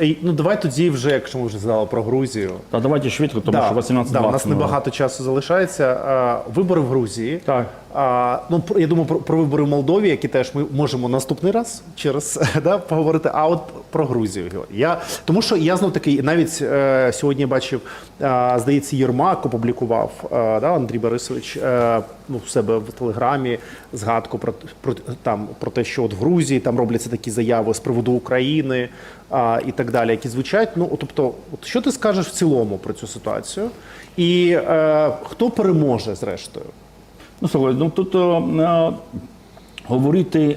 І, ну давай тоді вже, якщо ми вже згадали про Грузію. Та давайте швидко, тому Да, що 18 да, у нас небагато часу залишається. А, Вибори в Грузії. Так. А, ну, я думаю, про, про вибори в Молдові, які теж ми можемо наступний раз через да, поговорити. А от про Грузію. Я, тому що я знов таки навіть е, сьогодні бачив, е, здається, Єрмак опублікував е, да, Андрій Борисович е, ну, в себе в телеграмі згадку про, про, там, про те, що от в Грузії там робляться такі заяви з приводу України а, і так далі, які звучать. Ну, тобто, от що ти скажеш в цілому про цю ситуацію? І е, хто переможе зрештою? Ну, слухай, ну тут е, е, говорити е,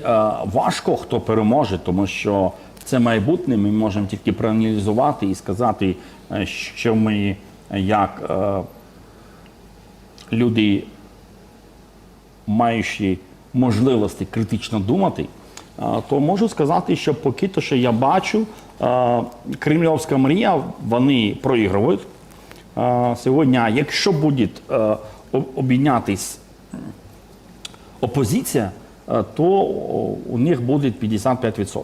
важко, хто переможе, тому що це майбутнє. Ми можемо тільки проаналізувати і сказати, що ми як е, люди, маючи можливості критично думати, е, то можу сказати, що поки то, що я бачу, е, кремлівська мрія, вони проігрують. Е, Сьогодні, якщо буде обійнятись опозиція, е, то у них буде 55%.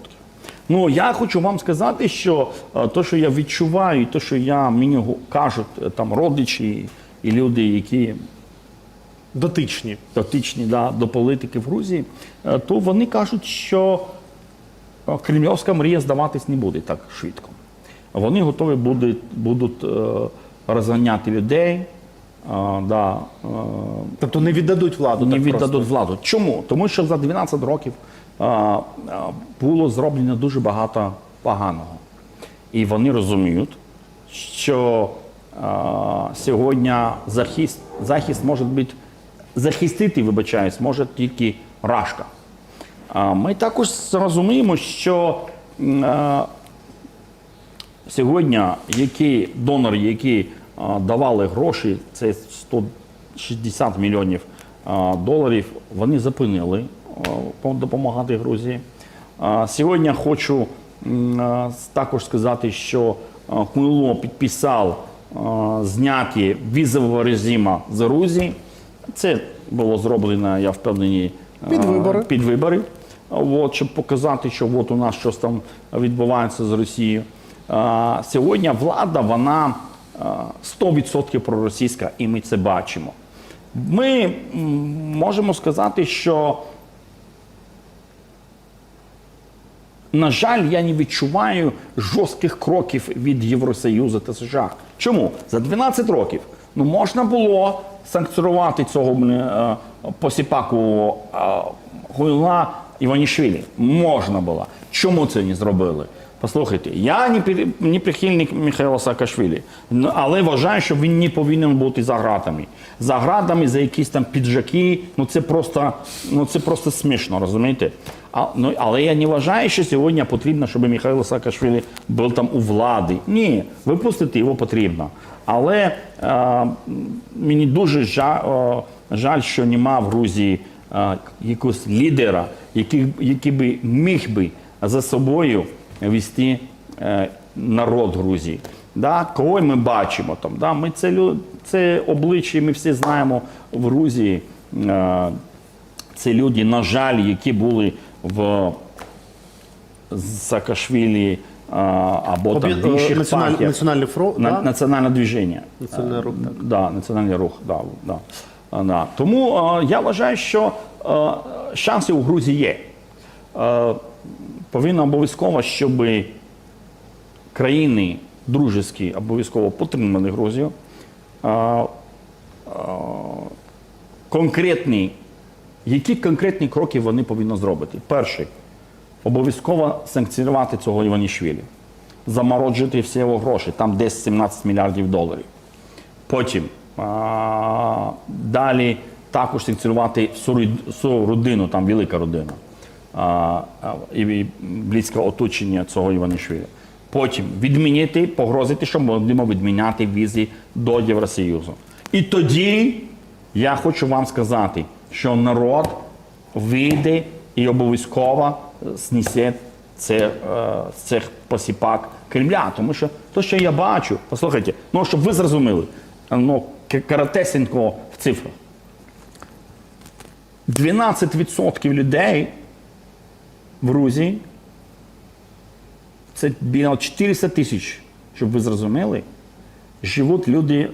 Ну, я хочу вам сказати, що е, те, що я відчуваю, і те, що я, мені кажуть е, там родичі і люди, які Дотичні. дотичні да, до політики в Грузії, е, то вони кажуть, що е, кремлівська мрія здаватись не буде так швидко. Вони готові будуть, будуть е, розганяти людей. Да, е, Тобто не віддадуть владу. не так віддадуть просто. владу. Чому? Тому що за 12 років а, а, було зроблено дуже багато поганого. І вони розуміють, що а, сьогодні захист, захист може бути захистити, вибачаюсь, може тільки Рашка. А, ми також розуміємо, що а, сьогодні які донори, які а, давали гроші, це 160 мільйонів доларів, вони зупинили допомагати Грузії. Сьогодні хочу також сказати, що а, Хмило підписав зняття візового режиму з Грузії. Це було зроблено, я впевнений, Під вибори. під вибори, от, щоб показати, що от у нас щось там відбувається з Росією. Сьогодні влада, вона 100% проросійська, і ми це бачимо. Ми можемо сказати, що, на жаль, я не відчуваю жорстких кроків від Євросоюзу та США. Чому? За 12 років ну, можна було санкціонувати цього е, посіпаку е, Гуйла Іванішвілі. Можна було. Чому це не зробили? Послухайте, я не, не прихильник Михайла Саакашвілі, але вважаю, що він не повинен бути за гратами. За гратами, за якісь там піджаки, ну це просто, ну, це просто смішно, розумієте? А, ну, але я не вважаю, що сьогодні потрібно, щоб Михайло Саакашвілі був там у владі. Ні, випустити його потрібно. Але е, мені дуже жаль, е, жаль, що нема в Грузії е, якогось лідера, який, який би міг би за собою вести е, народ Грузії. Да? Кого ми бачимо там? Да? Ми це, лю- це обличчя, ми всі знаємо в Грузії. Е, це люди, на жаль, які були в Саакашвілі а, або там в інших е, національ- партіях. Національний фронт. На, да? Національне движення. Національний рух, так. Да, національний рух. Да, да. Тому я вважаю, що шанси у Грузії є. Повинно обов'язково, щоб країни дружеські обов'язково підтримали Грузію. Конкретні, які конкретні кроки вони повинні зробити? Перший обов'язково санкціонувати цього Іванішвілі, заморожити всі його гроші, там десь 17 мільярдів доларів. Потім далі також санкціонувати всю, родину, там велика родина і близьке оточення цього Іванішвілі. Потім відмінити, погрозити, що будемо відміняти візи до Євросоюзу. І тоді я хочу вам сказати, що народ вийде і обов'язково знесе це, е, з цих посіпак Кремля. Тому що те, що я бачу, послухайте, ну щоб ви зрозуміли, ну, коротесенько в цифрах. 12% людей в Грузії це біля 400 тисяч, щоб ви зрозуміли, живуть люди е,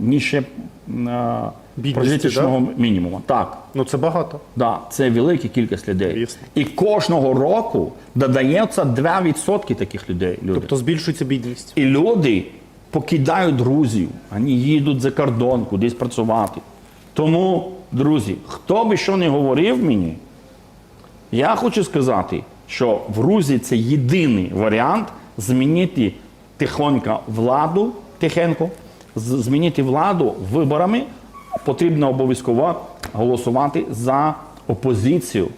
нижче е, прожиточного мінімуму. Так. Ну це багато. Да, це велика кількість людей. Звісно. І кожного року додається 2% таких людей. Люди. Тобто збільшується бідність. І люди покидають друзів, вони їдуть за кордон, кудись працювати. Тому, друзі, хто би що не говорив мені, я хочу сказати, що в Грузії це єдиний варіант змінити тихонько владу, тихенько, змінити владу виборами. Потрібно обов'язково голосувати за опозицію.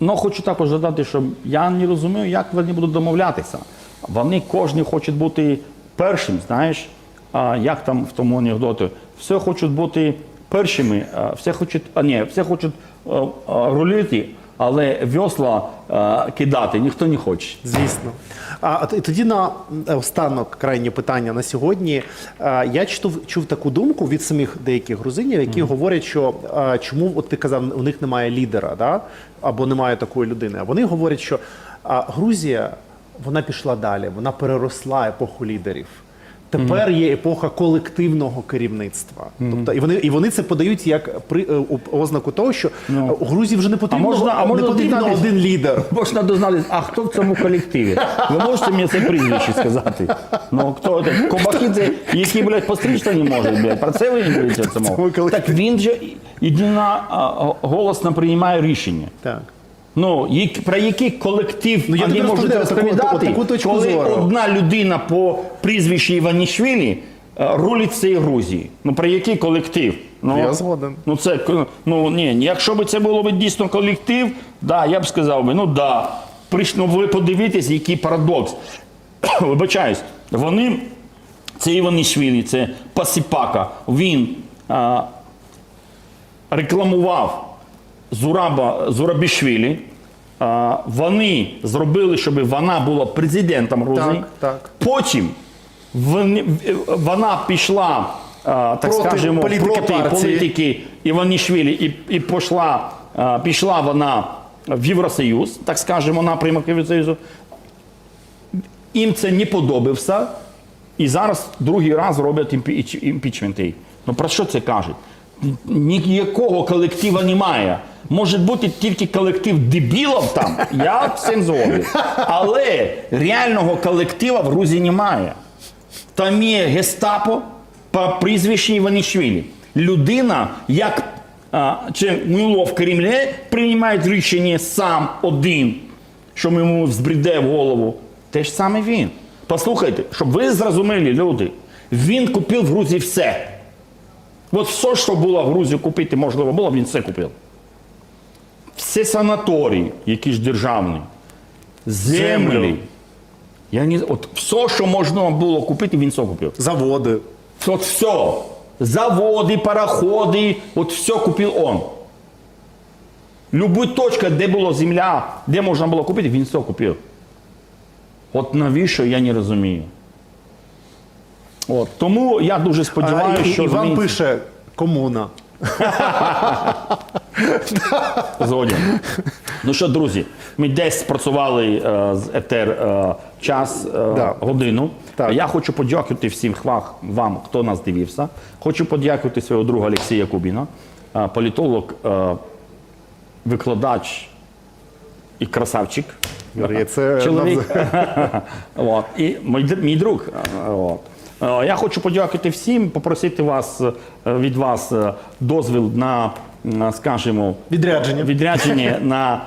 Ну, хочу також додати, що я не розумію, як вони будуть домовлятися. Вони кожен хоче бути першим, знаєш, а, як там в тому анекдоті. Все хочуть бути першими, а, все хочуть, а ні, все хочуть рулити, але весла кидати ніхто не хоче. Звісно. А тоді на е, останок крайнє питання на сьогодні. Я чув, чув таку думку від самих деяких грузинів, які говорять, що чому от ти казав, у них немає лідера, да? або немає такої людини. А вони говорять, що Грузія вона пішла далі, вона переросла епоху лідерів. Тепер є епоха колективного керівництва. Тобто, і вони і вони це подають як при е, ознаку того, що е, у Грузії вже не потрібно, можна- а можна не потрібно один лідер. Можна дознатися, а хто в цьому колективі? Ви можете мені це прізвище сказати? Ну хто це? Кобаки це, які, блядь, пострічити не можуть, блядь. Про це ви не будете це. Так він же єдина голосно приймає рішення. Так. Ну, як- про який колектив Ну, вони можуть розповідаю таку- таку коли зору. одна людина по прізвищу Іванішвілі е, рулить цієї Грузії. Ну про який колектив? Ну, Я згоден. Ну це ну ні, якщо б це було б дійсно колектив, да, я б сказав би, ну да. Ну, ви подивитесь, який парадокс. Вибачаюсь, вони, це Іванішвілі, це Пасіпака, він а, рекламував Зураба Зурабішвілі. Вони зробили, щоб вона була президентом Грузії. Так, так. Потім вона пішла, так Проти скажемо, політики проти партії. політики Іванішвілі і, і пішла, пішла вона в Євросоюз, так скажемо, напрямок Євросоюзу. Їм це не подобався. І зараз другий раз роблять імпіч, імпічменти. Ну про що це кажуть? Ніякого колектива немає. Може бути тільки колектив дебілів там, я цим згоден. Але реального колектива в Грузії немає. Там є гестапо по прізвищу Іванішвілі. Людина, як а, чи мило в Кремлі, приймає рішення сам один, що йому взбріде в голову. Те ж саме він. Послухайте, щоб ви зрозуміли, люди, він купив в Грузії все. От все, що було в Грузії купити, можливо, було, він все купив. Всі санаторії, які ж державні, землі. Я не, от все, що можна було купити, він все купив. Заводи. От все. Заводи, пароходи, от все купив он. Люба точка, де була земля, де можна було купити, він все купив. От навіщо, я не розумію. От, тому я дуже сподіваюся, що Іван зміниться. пише комуна. Згоден. Ну що, друзі, ми десь спрацювали е, з етер е, час, е, Да. годину. Так. Я хочу подякувати всім хва- вам, хто нас дивився. Хочу подякувати свого друга Олексія Кубіна, е, політолог, е, викладач і красавчик. Це Чоловік. От. І мій, д- мій друг. е, От. Е, Я хочу подякувати всім, попросити вас е, від вас е, дозвіл на, скажімо, Відрядження. відрядження на,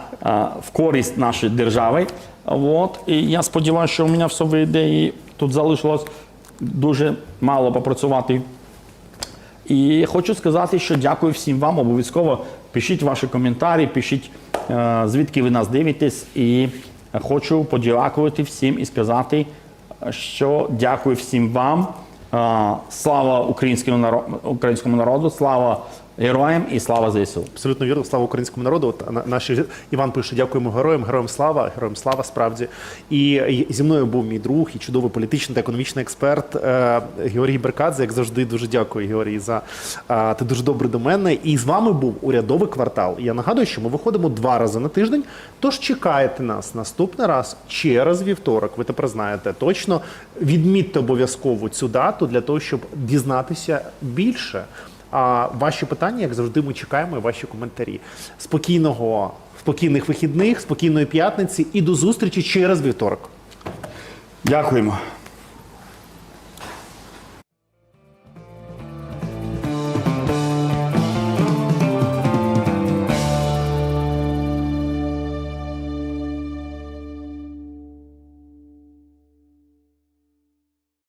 в користь нашої держави. От. І я сподіваюся, що у мене все вийде. І тут залишилось дуже мало попрацювати. І хочу сказати, що дякую всім вам. Обов'язково пишіть ваші коментарі, пишіть, звідки ви нас дивитесь. І хочу подякувати всім і сказати, що дякую всім вам. Слава українському народу, народу, слава Героям і слава ЗСУ. Абсолютно вірно, слава українському народу. От наші Іван пише: дякуємо героям, героям слава, героям слава справді. І, зі мною був мій друг і чудовий політичний та економічний експерт е, Георгій Беркадзе. Як завжди, дуже дякую, Георгій, за е, ти дуже добрий до мене. І з вами був урядовий квартал. Я нагадую, що ми виходимо два рази на тиждень. Тож чекайте нас наступний раз через вівторок. Ви тепер знаєте точно. Відмітьте обов'язково цю дату для того, щоб дізнатися більше. А ваші питання, як завжди, ми чекаємо і ваші коментарі. Спокійного, спокійних вихідних, спокійної п'ятниці і до зустрічі через вівторок. Дякуємо.